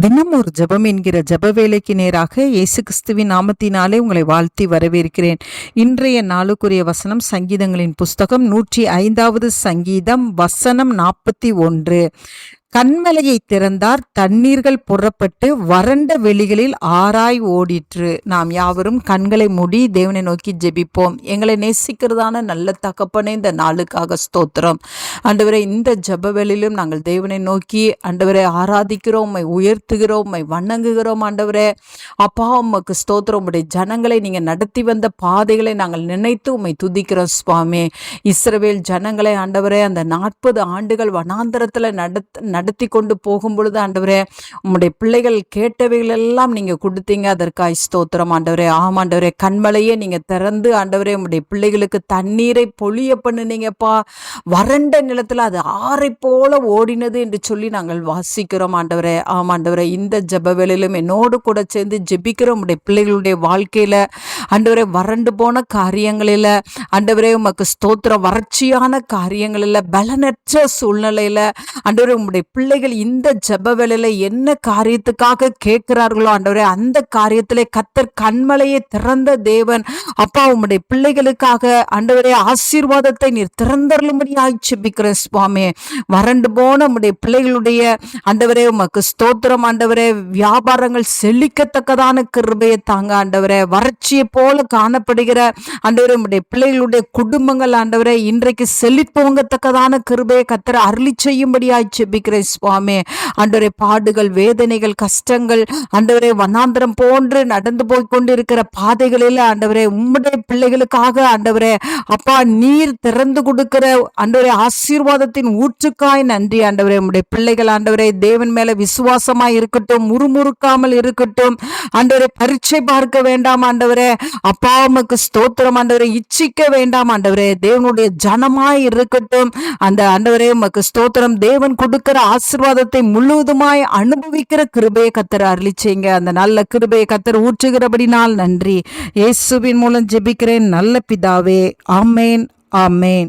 தினம் ஒரு ஜெபம் என்கிற ஜப வேலைக்கு நேராக இயேசு கிறிஸ்துவின் நாமத்தினாலே உங்களை வாழ்த்தி வரவேற்கிறேன். இன்றைய நாளுக்குரிய வசனம் சங்கீதங்களின் புஸ்தகம் நூற்றி ஐந்தாவது சங்கீதம் வசனம் நாற்பத்தி ஒன்று. கண்மலையை திறந்தார் தண்ணீர்கள் புறப்பட்டு வறண்ட வெளிகளில் ஆராய் ஓடிற்று. நாம் யாவரும் கண்களை மூடி தேவனை நோக்கி ஜெபிப்போம். எங்களை நேசிக்கிறதான நல்ல தகப்பனே இந்த நாளுக்காக ஸ்தோத்திரம். அண்டவரை இந்த ஜெபவெளியிலும் நாங்கள் தேவனை நோக்கி அண்டவரை ஆராதிக்கிறோம் உம்மை உயர்த்துகிறோம் உம்மை வணங்குகிறோம் ஆண்டவரே. அப்பா உமக்கு ஸ்தோத்திரம். உடைய ஜனங்களை நீங்கள் நடத்தி வந்த பாதைகளை நாங்கள் நினைத்து உம்மை துதிக்கிறோம் சுவாமி. இஸ்ரவேல் ஜனங்களை ஆண்டவரே அந்த நாற்பது ஆண்டுகள் வனாந்தரத்தில் நடத்த நடத்தி கொண்டு போகும் பொழுது ஆண்டவரே உம்முடைய பிள்ளைகள் கேட்டவைகள் எல்லாம் நீங்க கொடுத்தீங்க. அதற்காய் ஸ்தோத்திரம் ஆண்டவரே. ஆம் ஆண்டவரே. கண்மலையே நீங்க திறந்து ஆண்டவரே உம்முடைய பிள்ளைகளுக்கு தண்ணீரை பொழிய பண்ணுனீங்கப்பா. வறண்ட நிலத்துல அது ஆறை போல ஓடினது என்று சொல்லி நாங்கள் வாசிக்கிறோம் ஆண்டவரே. ஆம் ஆண்டவரே. இந்த ஜப வேளையிலும் என்னோடு கூட சேர்ந்து ஜெபிக்கிற உம்முடைய பிள்ளைகளுடைய வாழ்க்கையில ஆண்டவரே வறண்டு போன காரியங்களில் ஆண்டவரே உமக்கு ஸ்தோத்திர வறட்சியான காரியங்களில் பலனற்ற சூழ்நிலையில் ஆண்டவரே உம்முடைய பிள்ளைகள் இந்த ஜப வேலையில என்ன காரியத்துக்காக கேட்கிறார்களோ ஆண்டவரே அந்த காரியத்திலே கத்தர் கண்மலையை திறந்த தேவன். அப்பா உம்முடைய பிள்ளைகளுக்காக ஆண்டவரே ஆசீர்வாதத்தை நீர் திறந்தருளும்படியாய் செபிக்கிறேன் சுவாமி. வறண்டு போன உம்முடைய பிள்ளைகளுடைய ஆண்டவரே உமக்கு ஸ்தோத்திரம் ஆண்டவரே. வியாபாரங்கள் செழிக்கத்தக்கதான கிருபையை தாங்க ஆண்டவரே. வறட்சியை போல காணப்படுகிற ஆண்டவரே உம்முடைய பிள்ளைகளுடைய குடும்பங்கள் ஆண்டவரே இன்றைக்கு செழிப்போங்கத்தக்கதான கிருபையை கத்தரை அருளி செய்யும்படியாய் ஆண்டவரே சுவாமி ஆண்டவரே பாடுகள் வேதனைகள் கஷ்டங்கள் ஆண்டவரே வனாந்திரம் போன்று நடந்து போய் கொண்டிருக்கிற பாதைகளில் ஆண்டவரே உம்முடைய பிள்ளைகளுக்காக ஆண்டவரே அப்பா நீர் திறந்து கொடுக்கிற ஆண்டவரே ஆசீர்வாதத்தின் ஊற்றுக்காய். நன்றி ஆண்டவரே. உம்முடைய பிள்ளைகள் ஆண்டவரே தேவன் மேல விசுவாசமாய் இருக்கட்டும் முறுமுறுக்காமல் இருக்கட்டும். ஆண்டவரே பரீட்சை பார்க்க வேண்டாம் ஆண்டவரே. அப்பா உமக்கு ஸ்தோத்திரம் ஆண்டவரே. இச்சிக்க வேண்டாம் ஆண்டவரே. தேவனுடைய ஜனமாய் இருக்கட்டும். அந்த ஆண்டவரே உமக்கு ஸ்தோத்திரம். தேவன் கொடுக்கிற ஆசிர்வாதத்தை முழுவதுமாய் அனுபவிக்கிற கிருபையை கத்தர் அருளிச்சீங்க. அந்த நல்ல கிருபையை கத்தர் ஊற்றுகிறபடினால் நன்றி. இயேசுவின் மூலம் ஜெபிக்கிறேன். நல்ல பிதாவே. ஆமேன். ஆமேன்.